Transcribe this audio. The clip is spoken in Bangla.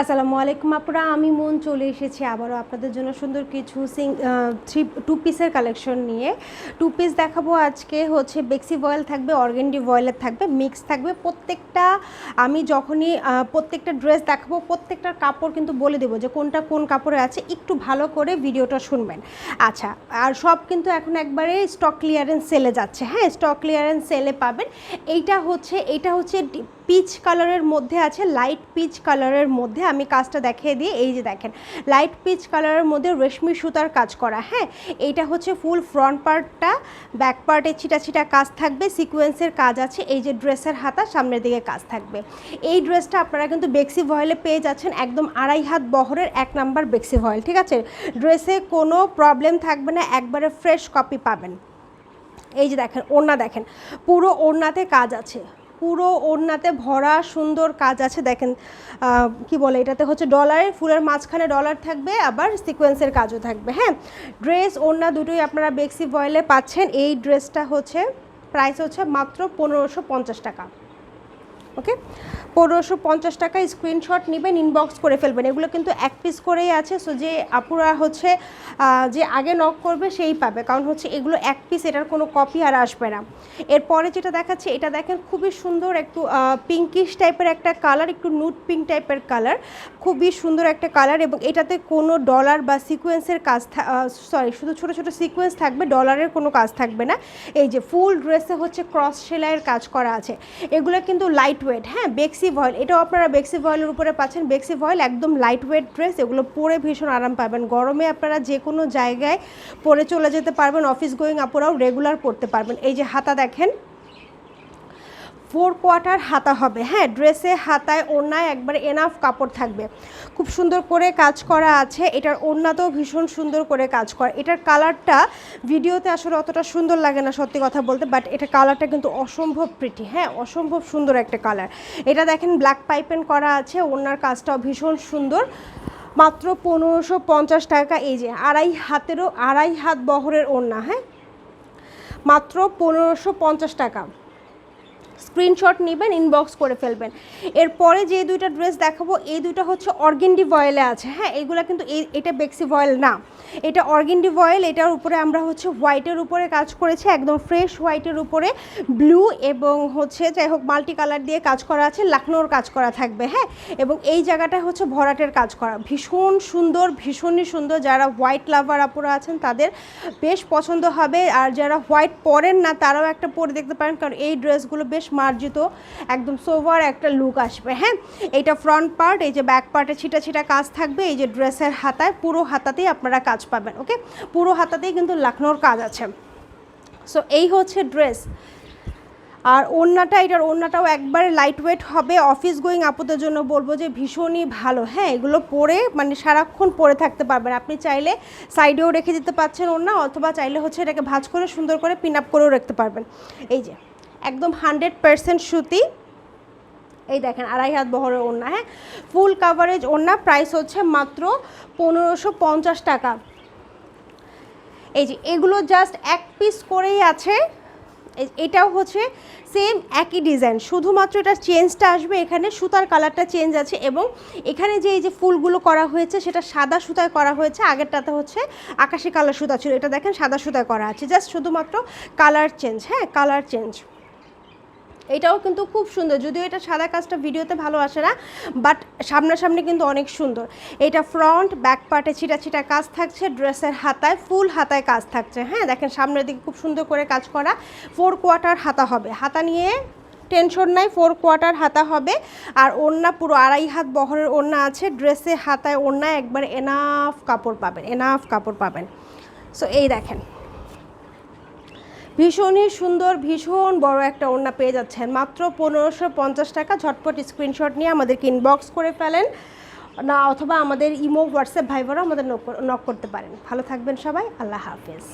আসসালামু আলাইকুম আপুরা, আমি মন চলে এসেছি আবারও আপনাদের জন্য সুন্দর কিছু সিং থ্রি টু পিসের কালেকশন নিয়ে। টু পিস দেখাবো আজকে হচ্ছে বেক্সি ভয়েল থাকবে অর্গেন্ডি ভয়েলের থাকবে মিক্স থাকবে। প্রত্যেকটা আমি যখনই প্রত্যেকটা ড্রেস দেখাবো প্রত্যেকটার কাপড় কিন্তু বলে দেবো যে কোনটা কোন কাপড়ে আছে, একটু ভালো করে ভিডিওটা শুনবেন। আচ্ছা আর সব কিন্তু এখন একবারে স্টক ক্লিয়ারেন্স সেলে যাচ্ছে। হ্যাঁ স্টক ক্লিয়ারেন্স সেলে পাবেন। এইটা হচ্ছে এইটা হচ্ছে পিচ কালারের মধ্যে আছে লাইট পিচ কালারের মধ্যে আমি কাজটা দেখিয়ে দিই। এই যে দেখেন লাইট পিচ কালারের মধ্যে রেশমি সুতার কাজ করা হ্যাঁ? এইটা হচ্ছে ফুল ফ্রন্ট পার্টটা ব্যাক পার্টে ছিটা ছিটা কাজ থাকবে সিকোয়েন্সের কাজ আছে, এই যে ড্রেসের হাতা সামনের দিকে কাজ থাকবে। এই ড্রেসটা আপনারা কিন্তু বেক্সি ভয়েলে পেয়ে যাচ্ছেন, একদম আড়াই হাত বহরের এক নাম্বার বেক্সি ভয়েল ঠিক আছে? ড্রেসে কোনো প্রবলেম থাকবে না, একবারে ফ্রেশ কপি পাবেন। এই যে দেখেন, ওড়না দেখেন, পুরো ওড়নাতে কাজ আছে। পুরো ওড়নাতে ভরা সুন্দর কাজ আছে। দেখেন কি বলে এটাতে হচ্ছে ডলারের ফুলের মাঝখানে ডলার থাকবে, আবার সিকোয়েন্সের কাজও থাকবে হ্যাঁ? ড্রেস ওড়না দুটোই আপনারা বেক্সি বয়েলে পাচ্ছেন। এই ড্রেসটা হচ্ছে প্রাইস হচ্ছে মাত্র পনেরোশো টাকা। ওকে পনেরোশো পঞ্চাশ টাকা স্ক্রিনশট নেবেন ইনবক্স করে ফেলবেন। এগুলো কিন্তু এক পিস করেই আছে সো যে আপুরা হচ্ছে যে আগে নক করবে সেই পাবে। কারণ হচ্ছে এগুলো এক পিস এটার কোনো কপি আর আসবে না। এরপরে যেটা দেখাচ্ছে, এটা দেখেন খুবই সুন্দর একটু পিঙ্কিশ টাইপের একটা কালার একটু নুট পিঙ্ক টাইপের কালার খুবই সুন্দর একটা কালার এবং এটাতে কোনো ডলার বা সিকোয়েন্সের কাজ সরি শুধু ছোটো ছোটো সিকোয়েন্স থাকবে ডলারের কোনো কাজ থাকবে না। এই যে ফুল ড্রেসে হচ্ছে ক্রস সেলাইয়ের কাজ করা আছে। এগুলো কিন্তু লাইট ওয়েট হ্যাঁ বেক্সি ভয়েল এটাও আপনারা বেক্সি ভয়েলের উপরে পাচ্ছেন। বেক্সি ভয়েল একদম লাইট ওয়েট ড্রেস এগুলো পরে ভীষণ আরাম পাবেন। গরমে আপনারা যে কোনো জায়গায় পরে চলে যেতে পারবেন অফিস গোয়িং আপুরাও রেগুলার পরতে পারবেন। এই যে হাতা দেখেন ফোর কোয়ার্টার হাতা হবে। হ্যাঁ ড্রেসে, হাতায়, ওড়নায় একবার এনাফ কাপড় থাকবে। খুব সুন্দর করে কাজ করা আছে। এটার ওড়নাতেও ভীষণ সুন্দর করে কাজ করা। এটার কালারটা ভিডিওতে আসলে অতটা সুন্দর লাগে না সত্যি কথা বলতে বাট এটা কালারটা কিন্তু অসম্ভব প্রিটি হ্যাঁ অসম্ভব সুন্দর একটা কালার। এটা দেখেন ব্ল্যাক পাইপেন করা আছে। ওড়নার কাজটাও ভীষণ সুন্দর। মাত্র পনেরোশো পঞ্চাশ টাকা, এই যে আড়াই হাতেরও, আড়াই হাত বহরের ওড়না হ্যাঁ? মাত্র পনেরোশো পঞ্চাশ টাকা। স্ক্রিনশট নেবেন ইনবক্স করে ফেলবেন। এরপরে যে দুইটা ড্রেস দেখাবো, এই দুইটা হচ্ছে অর্গেন্ডি ভয়েলে আছে। হ্যাঁ এগুলো কিন্তু এটা বেক্সি ভয়েল না। এটা অর্গেন্ডি ভয়েল, এটার উপরে আমরা হচ্ছে হোয়াইটের উপরে কাজ করেছি, একদম ফ্রেশ হোয়াইটের উপরে। ব্লু এবং হচ্ছে, যাই হোক মাল্টি কালার দিয়ে কাজ করা আছে, লাখনোর কাজ করা থাকবে হ্যাঁ? এবং এই জায়গাটা হচ্ছে ভরাটের কাজ করা। ভীষণ সুন্দর, ভীষণই সুন্দর। যারা হোয়াইট লাভার আপুরা আছেন, তাদের বেশ পছন্দ হবে। আর যারা হোয়াইট পরেন না, তারাও একটা পরে দেখতে পারেন, কারণ এই ড্রেসগুলো বেশ মার্জিত, একদম সোভার একটা লুক আসবে হ্যাঁ? এইটা ফ্রন্ট পার্ট এই যে ব্যাক পার্টে ছিটা ছিটা কাজ থাকবে, এই যে ড্রেসের হাতায় পুরো হাতাতেই আপনারা কাজ পাবেন ওকে পুরো হাতাতেই কিন্তু লাখনোর কাজ আছে। সো এই হচ্ছে ড্রেস আর ওড়নাটা, এটার ওড়নাটাও একবারে লাইট ওয়েট হবে অফিস গোয়িং আপুদের জন্য বলব যে ভীষণই ভালো হ্যাঁ? এগুলো পরে মানে সারাক্ষণ পরে থাকতে পারবেন। আপনি চাইলে সাইডেও রেখে দিতে পারছেন ওড়না, অথবা চাইলে হচ্ছে এটাকে ভাজ করে, সুন্দর করে পিন আপ করেও রাখতে পারবেন। এই যে। একদম হান্ড্রেড পারসেন্ট সুতি। এই দেখেন, আড়াই হাত বহরের ওড়না হ্যাঁ? ফুল কাভারেজ ওড়না প্রাইস হচ্ছে মাত্র পনেরোশো পঞ্চাশ টাকা। এই যে, এগুলো জাস্ট এক পিস করেই আছে। এটাও হচ্ছে সেম একই ডিজাইন শুধুমাত্র এটা চেঞ্জটা আসবে, এখানে সুতার কালারটা চেঞ্জ আছে এবং এখানে যে, এই যে ফুলগুলো করা হয়েছে, সেটা সাদা সুতায় করা হয়েছে, আগেরটাতে হচ্ছে আকাশি কালার সুতা ছিল, এটা দেখেন সাদা সুতায় করা আছে জাস্ট শুধুমাত্র কালার চেঞ্জ হ্যাঁ? কালার চেঞ্জ এটাও কিন্তু খুব সুন্দর। যদিও এটা সাদা কাজটা ভিডিওতে ভালো আসে না বাট সামনাসামনি কিন্তু অনেক সুন্দর। এটা ফ্রন্ট ব্যাক পার্টে ছিটা ছিটা কাজ থাকছে ড্রেসের হাতায় ফুল হাতায় কাজ থাকছে। হ্যাঁ দেখেন সামনের দিকে খুব সুন্দর করে কাজ করা। ফোর কোয়ার্টার হাতা হবে। হাতা নিয়ে টেনশন নাই ফোর কোয়ার্টার হাতা হবে। আর ওড়না পুরো আড়াই হাত বহরের ওড়না আছে ড্রেসে হাতায় ওড়নায় একবার এনাফ কাপড় পাবেন এনাফ কাপড় পাবেন। সো এই দেখেন। ভীষণই সুন্দর, ভীষণ বড় একটা ওড়না পেয়ে যাচ্ছেন। মাত্র পনেরোশো পঞ্চাশ টাকা, ঝটপট স্ক্রিনশট নিয়ে আমাদেরকে ইনবক্স করে ফেলেন। না, অথবা আমাদের ইমো হোয়াটসঅ্যাপ ভাইবারও আমাদের নক করতে পারেন। ভালো থাকবেন সবাই, আল্লাহ হাফেজ।